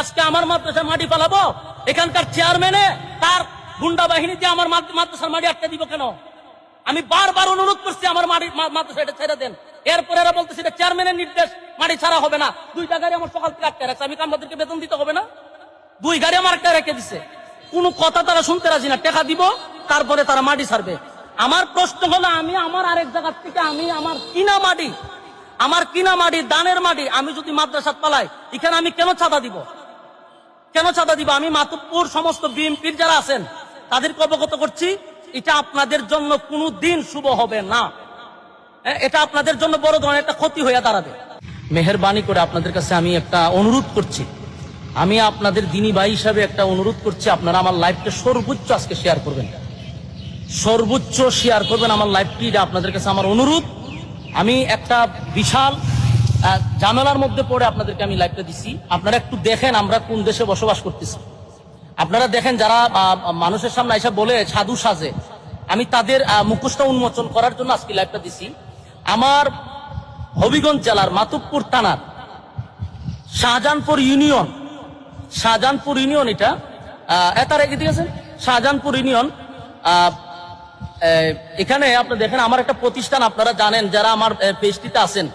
আজকে আমার মাদ্রাসায় মাটি পালাবো? এখানকার চেয়ারম্যানে তার গুন্ডা বাহিনী দিয়ে আমার মাদ্রাসার মাটি আটকে দিব কেন? আমি বারবার অনুরোধ করছি আমার মাটি মাদ্রাসা এটা ছেড়ে দেন। এরপরে এরা বলতেছে, এটা চেয়ারম্যানের নির্দেশ, মাটি ছাড়া হবে না। দুইটা গাড়ি আমার সকাল থেকে আটকে রাখছে। আমি কামলাদেরকে বেতন দিতে হবে না? দুই গাড়ি আমার আটকে রেখে দিছে। কোনো কথা তারা শুনতে রাজি না। টাকা দিব, তারপরে তারা মাটি ছাড়বে। আমার প্রশ্ন হলো, আমি আমার আরেক জায়গা থেকে আমি আমার কিনা মাটি, আমার কিনা মাটি, দানের মাটি, আমি যদি মাদ্রাসাত পালাই, এখানে আমি কেন চাঁদা দিব? কেন চাঁদা দিব? আমি মাতুবপুর সমস্ত বিএনপির যারা আছেন তাদেরকে অবগত করছি এটা আপনাদের জন্য কোনো দিন শুভ হবে না। হ্যাঁ, এটা আপনাদের জন্য বড় ধরনের একটা ক্ষতি হয়ে দাঁড়াবে। মেহরবানি করে আপনাদের কাছে আমি একটা অনুরোধ করছি। আমি আপনাদের দিনী ভাই হিসাবে একটা অনুরোধ করছি আপনারা আমার লাইভটা সর্বোচ্চ আজকে শেয়ার করবেন। সর্বোচ্চ শেয়ার করবেন আমার লাইভটি এটা আপনাদের কাছে আমার অনুরোধ। আমি একটা বিশাল ঝামেলার মধ্যে পড়ে আপনাদেরকে আমি লাইভটা দিছি। আপনারা একটু দেখেন আমরা কোন দেশে বসবাস করতেছি। আপনারা দেখেন যারা মানুষের সামনে এসে বলে সাধু সাজে আমি তাদের মুখোশটা উন্মোচন করার জন্য আজকে লাইভটা দিছি। আমার হবিগঞ্জ জেলার মাতুবপুর থানার শাহজাহানপুর ইউনিয়ন শাহজাহানপুর ইউনিয়ন এটা। আহ, এ তার এদিকে আছেন শাহজাহানপুর ইউনিয়ন এখানে আপনি দেখেন আমার একটা প্রতিষ্ঠান আপনারা জানেন যারা আমার পেজটিতে আছেন।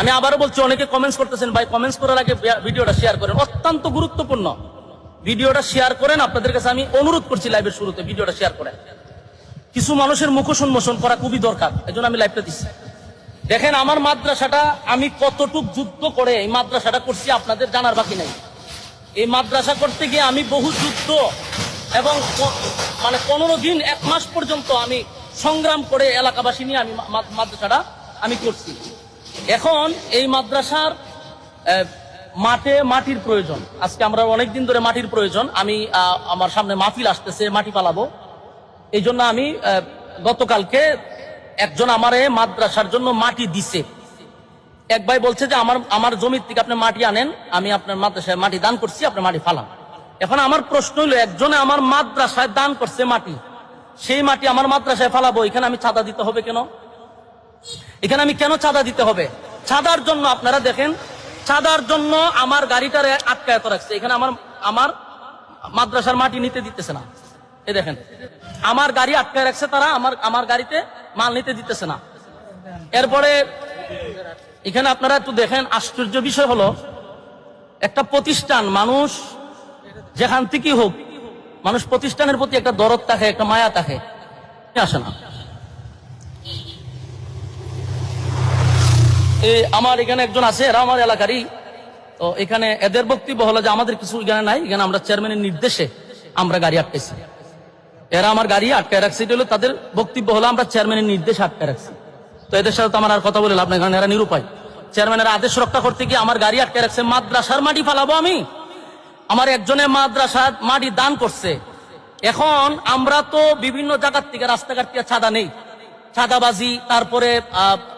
আমি আবারও বলছি, অনেকে কমেন্টস করতেছেন, ভাই কমেন্টস করার আগে ভিডিওটা শেয়ার করেন। অত্যন্ত গুরুত্বপূর্ণ। ভিডিওটা শেয়ার করেন, আপনাদের কাছে আমি অনুরোধ করছি লাইভের শুরুতে ভিডিওটা শেয়ার করেন। কিছু মানুষের মুখোশ উন্মোচন করা খুবই দরকার, এজন্য আমি লাইভটা দিচ্ছি। দেখেন, আমার মাদ্রাসাটা, আমি কতটুক যুদ্ধ করে এই মাদ্রাসাটা করছি আপনাদের জানার বাকি নাই। এই মাদ্রাসা করতে গিয়ে আমি বহু যুদ্ধ এবং মানে পনেরো দিন, এক মাস পর্যন্ত আমি সংগ্রাম করে এলাকাবাসী নিয়ে আমি মাদ্রাসাটা আমি করছি। এখন এই মাদ্রাসার মাঠে মাটির প্রয়োজন। আজকে আমরা অনেকদিন ধরে মাটির প্রয়োজন। আমি আমার সামনে মাহফিল আসতেছে, মাটি পালাবো। এই জন্য আমি গতকালকে একজন আমারে মাদ্রাসার জন্য মাটি দিছে। এক ভাই বলছে যে, আমার আমার জমির থেকে আপনি মাটি আনেন, আমি আপনার মাদ্রাসায় মাটি দান করছি আপনার মাটি ফালান। এখন আমার প্রশ্ন হলো একজনে আমার মাদ্রাসায় দান করছে মাটি, সেই মাটি আমার মাদ্রাসায় ফালাবো, এখানে আমি চাঁদা দিতে হবে কেন? এখানে আমি কেন চাঁদা দিতে হবে? চাঁদার জন্য আপনারা দেখেন, চাঁদার জন্য আমার গাড়িটারে আটকায়ত রাখছে। এখানে আমার আমার মাদ্রাসার মাটি নিতে দিতেছে না। এই দেখেন, আমার গাড়ি আটকায় রাখছে তারা, আমার আমার গাড়িতে মাল নিতে দিতেছে না। এরপরে এখানে আপনারা একটু দেখেন, আশ্চর্য বিষয় হলো, একটা প্রতিষ্ঠান, মানুষ যেখান থেকে হোক, মানুষ প্রতিষ্ঠানের প্রতি একটা দরদ থাকে, একটা মায়া থাকে। আসে না। আমার এখানে একজন আছে এরা আমার এলাকারই। তো এখানে এদের বক্তব্য হলো যে, আমাদের কিছু এখানে নাই, এখানে আমরা চেয়ারম্যানের নির্দেশে আমরা গাড়ি আটকেছি। এরা আমার গাড়ি আটকায় রাখছে, এটা হলো তাদের বক্তব্য হলো, আমরা চেয়ারম্যানের নির্দেশে আটকায় রাখছি। তো এদের সাথে তো আমার আর কথা বলে লাভ নাই, কারণ এরা নিরুপায়। চেয়ারম্যানের আদেশ রক্ষা করতে গিয়ে আমার গাড়ি আটকে রাখছে, মাদ্রাসার মাটি ফালাবো আমি। আমার একজনে মাদ্রাসার মাটি দান করছে। এখন আমরা তো বিভিন্ন জায়গার থেকে রাস্তাঘাট থেকে ছাদা নেই। ছাদাবাজি তারপরে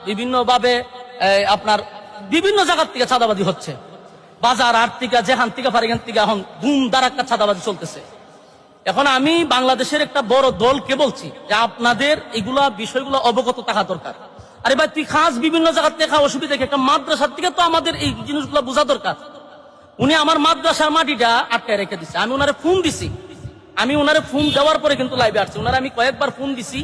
বিভিন্ন ভাবে আপনার বিভিন্ন জায়গার থেকে ছাদাবাজি হচ্ছে। বাজার হাট থেকে, যেখান থেকে পারে এখান থেকে, এখন ধুম দারাক্কা ছাদাবাজি চলতেছে। এখন আমি বাংলাদেশের একটা বড় দলকে বলছি যে আপনাদের এগুলা বিষয়গুলো অবগত থাকা দরকার। আরে ভাই, তুই খাস বিভিন্ন জায়গার থেকে খা অসুবিধা? একটা মাদ্রাসার থেকে তো আমাদের এই জিনিসগুলো বোঝা দরকার। উনি আমার মাদ্রাসার মাটিটা আটকায় রেখে দিছে। আমি ওনারে ফোন দিছি। আমি ওনারে ফোন দেওয়ার পরে কিন্তু লাইভে আসছি। ওনারে আমি কয়েকবার ফোন দিছি।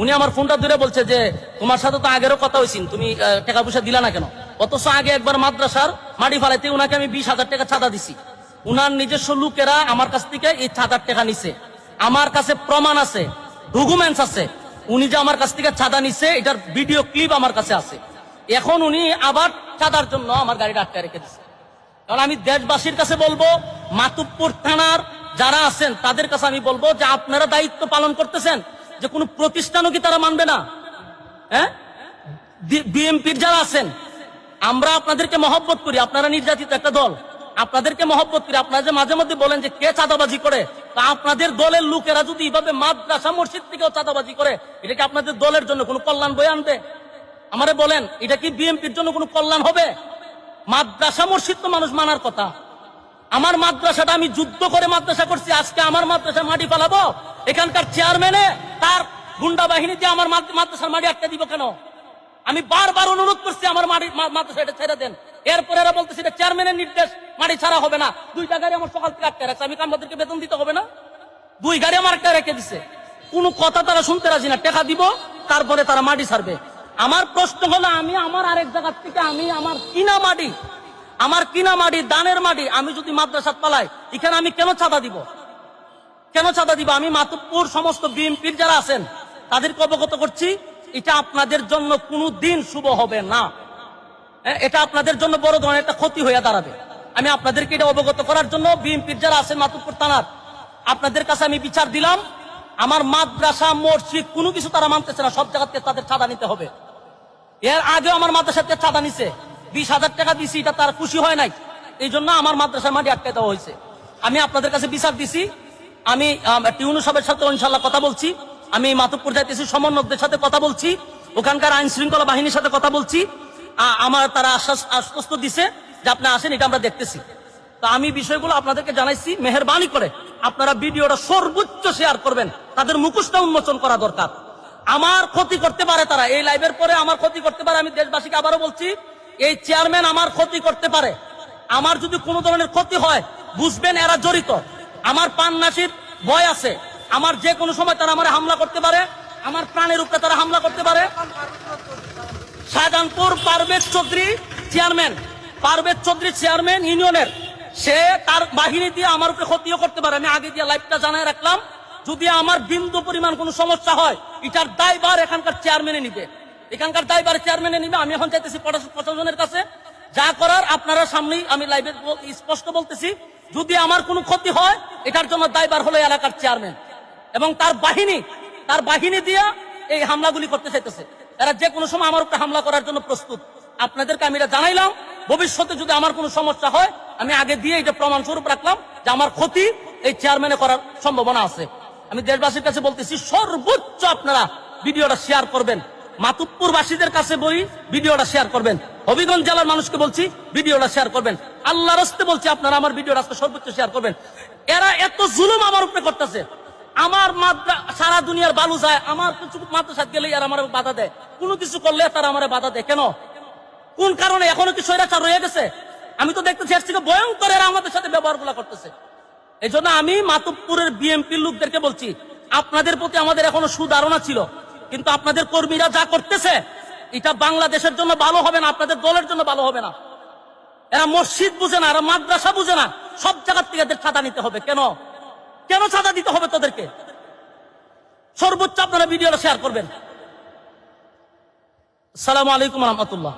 উনি আমার ফোনটা ধরে বলছে যে, তোমার সাথে তো আগেরও কথা হয়েছিল তুমি টাকা পয়সা দিলা না কেন? অথচ আগে একবার মাদ্রাসার মাটি ফালাইতে উনাকে আমি বিশ হাজার টাকা ছাদা দিছি। উনার নিজস্ব লোকেরা আমার কাছ থেকে এই ছাদার টাকা নিছে। আমার কাছে প্রমাণ আছে ডকুমেন্টস আছে। উনি যে আমার কাছ থেকে ছাদা নিছে, এটার ভিডিও ক্লিপ আমার কাছে আছে। এখন উনি আবার চাঁদার জন্য আমার গাড়িটা আটকে রেখে দিচ্ছে কারণ আমি দেশবাসীর কাছে বলব, মাতুবপুর থানার যারা আছেন, তাদের কাছে আমি বলব যে, আপনারা দায়িত্ব পালন করতেছেন। যে কোনো প্রতিষ্ঠানও কি তারা মানবে না? হ্যাঁ? বিএমপির যারা আছেন, আমরা আপনাদেরকে মহব্বত করি, আপনারা নির্যাতিত একটা দল। আপনাদেরকে মহব্বত করি, আপনারা যে মাঝে মধ্যে বলেন যে কে চাঁদাবাজি করে, তা আপনাদের দলের লোকেরা যদি এইভাবে মাদ্রাসা মসজিদ থেকেও চাঁদাবাজি করে, এটা কি আপনাদের দলের জন্য কোনো কল্যাণ বয়ে আনবে? আমারে বলেন, এটা কি বিএমপির জন্য কোনো কল্যাণ হবে? মাদ্রাসা মসজিদ তো মানুষ মানার কথা। আমার মাদ্রাসাটা আমি যুদ্ধ করে মাদ্রাসা করছি, আজকে আমার মাদ্রাসা মাটি পালাবো এখানকার চেয়ারম্যানে তার গুন্ডা বাহিনীতে আমার মাদ- মাদ্রাসার মাটি আটকে দিব কেন? আমি বারবার অনুরোধ করছি আমার মাটি মাদ্রাসা এটা ছেড়ে দেন। এরপরে এরা বলতেছে এটা চেয়ারম্যানের নির্দেশ মাটি ছাড়া হবে না। দুইটা গাড়ি আমার সকাল থেকে আটকে রাখছে। আমি কামলাদেরকে বেতন দিতে হবে না? দুই গাড়ি আমার একটা রেখে দিছে। কোনো কথা তারা শুনতে রাজি না। টাকা দিব, তারপরে তারা মাটি ছাড়বে। আমার প্রশ্ন হলো, আমি আমার আরেক জায়গার থেকে আমি আমার কিনা মাটি আমার কিনা মাটি দানের মাটি আমি যদি মাদ্রাসাত পালাই, এখানে আমি কেন চাঁদা দিব? কেন চাঁদা দিব? আমি মাতুপুর সমস্ত বিএনপির যারা আছেন তাদেরকে অবগত করছি এটা আপনাদের জন্য কোনো দিন শুভ হবে না। হ্যাঁ, এটা আপনাদের জন্য বড় ধরনের একটা ক্ষতি হয়ে দাঁড়াবে। আমি আপনাদেরকে এটা অবগত করার জন্য বিএনপির যারা আছেন মাতুপুর থানার আপনাদের কাছে আমি বিচার দিলাম আমার মাদ্রাসা মসজিদ কোনো কিছু তারা মানতেছে না সব জায়গাতে তাদের চাঁদা নিতে হবে। এর আগে আমার মাদ্রাসাতে চাঁদা নিছে। বিশ হাজার টাকা দিছি এটা তার খুশি হয় নাই। এই জন্য আমার মাদ্রাসার মাটি আটকে দেওয়া হয়েছে। আমি আপনাদের কাছে বিচার দিছি আমি টিউনু সাহেবের সাথে ইনশাল্লাহ কথা বলছি। আমি মাধবপুর যাইতেছি সমন্বয়কদের সাথে কথা বলছি। ওখানকার আইন শৃঙ্খলা বাহিনীর সাথে কথা বলছি। আমার তারা আশ্বাস, আশ্বস্ত দিছে যে আপনি আসেন, এটা আমরা দেখতেছি। তো আমি বিষয়গুলো আপনাদেরকে জানাইছি, মেহরবানি করে আপনারা ভিডিওটা সর্বোচ্চ শেয়ার করবেন। তাদের মুখোশটা উন্মোচন করা দরকার। আমার ক্ষতি করতে পারে তারা, এই লাইভের পরে আমার ক্ষতি করতে পারে, আমি দেশবাসীকে আবারও বলছি, এই চেয়ারম্যান আমার ক্ষতি করতে পারে। আমার যদি কোনো ধরনের ক্ষতি হয়, বুঝবেন এরা জড়িত। আমার পান নাসির ভয় আছে। আমার যে কোনো সময় তারা আমার হামলা করতে পারে, আমার প্রাণের উপরে তারা হামলা করতে পারে। শাহজাহানপুর পারভেজ চৌধুরী চেয়ারম্যান, পারভেজ চৌধুরী চেয়ারম্যান ইউনিয়নের, সে তার বাহিনী দিয়ে আমার উপরে ক্ষতিও করতে পারে। আমি আগে দিয়ে লাইভটা জানাই রাখলাম, যদি আমার বিন্দু পরিমাণ কোনো সমস্যা হয়, এটার দায়ভার এখানকার চেয়ারম্যানে নিবে। এখানকার দায়ভার চেয়ারম্যানে নিবে। আমি এখন চাইতেছি প্রশাসন- প্রশাসনের কাছে। যা করার আপনারা সামনেই আমি লাইভে স্পষ্ট বলতেছি। যদি আমার কোনো ক্ষতি হয়, এটার জন্য দায়বার হলো এলাকার চেয়ারম্যান এবং তার বাহিনী তার বাহিনী দিয়া এই হামলাগুলি করতে চাইতেছে। এরা যে কোনো সময় আমার উপরে হামলা করার জন্য প্রস্তুত। আপনাদেরকে আমি এটা জানাইলাম, ভবিষ্যতে যদি আমার কোনো সমস্যা হয়, আমি আগে দিয়ে এটা প্রমাণ স্বরূপ রাখলাম যে আমার ক্ষতি এই চেয়ারম্যানে করার সম্ভাবনা আছে। আমি দেশবাসীর কাছে বলতেছি, সর্বোচ্চ আপনারা ভিডিওটা শেয়ার করবেন। মাতুপ্পুর বাসীদের কাছে বই ভিডিওটা শেয়ার করবেন। হবিগঞ্জ জেলার মানুষকে বলছি, ভিডিওটা শেয়ার করবেন। আল্লাহ রস্তে বলছি, আপনারা আমার ভিডিওটা আজকে সর্বোচ্চ শেয়ার করবেন। এরা এত জুলুম আমার উপরে করতেছে। আমার মাদ্রা, সারা দুনিয়ার বালু যায়, আমার কিছু মাদ্রাসা গেলে আর আমার বাধা দেয়। কোনো কিছু করলে তারা আমার বাধা দেয়। কেন? কোন কারণে? এখনও কি স্বৈরাচার রয়ে গেছে? আমি তো দেখতেছি, এর থেকে ভয়ঙ্কর এরা আমাদের সাথে ব্যবহারগুলা করতেছে। এই জন্য আমি মাতুবপুরের বিএমপি লোকদেরকে বলছি, আপনাদের প্রতি আমাদের এখনও সুধারণা ছিল, কিন্তু আপনাদের কর্মীরা যা করতেছে, এটা বাংলাদেশের জন্য ভালো হবে না, আপনাদের দলের জন্য ভালো হবে না। এরা মসজিদ বুঝে না, এরা মাদ্রাসা বুঝে না। সব জায়গার থেকে এদের ছাতা নিতে হবে। কেন? কেন ছাতা দিতে হবে তোদেরকে? সর্বোচ্চ আপনারা ভিডিওটা শেয়ার করবেন। সালাম আলাইকুম রহমতুল্লাহ।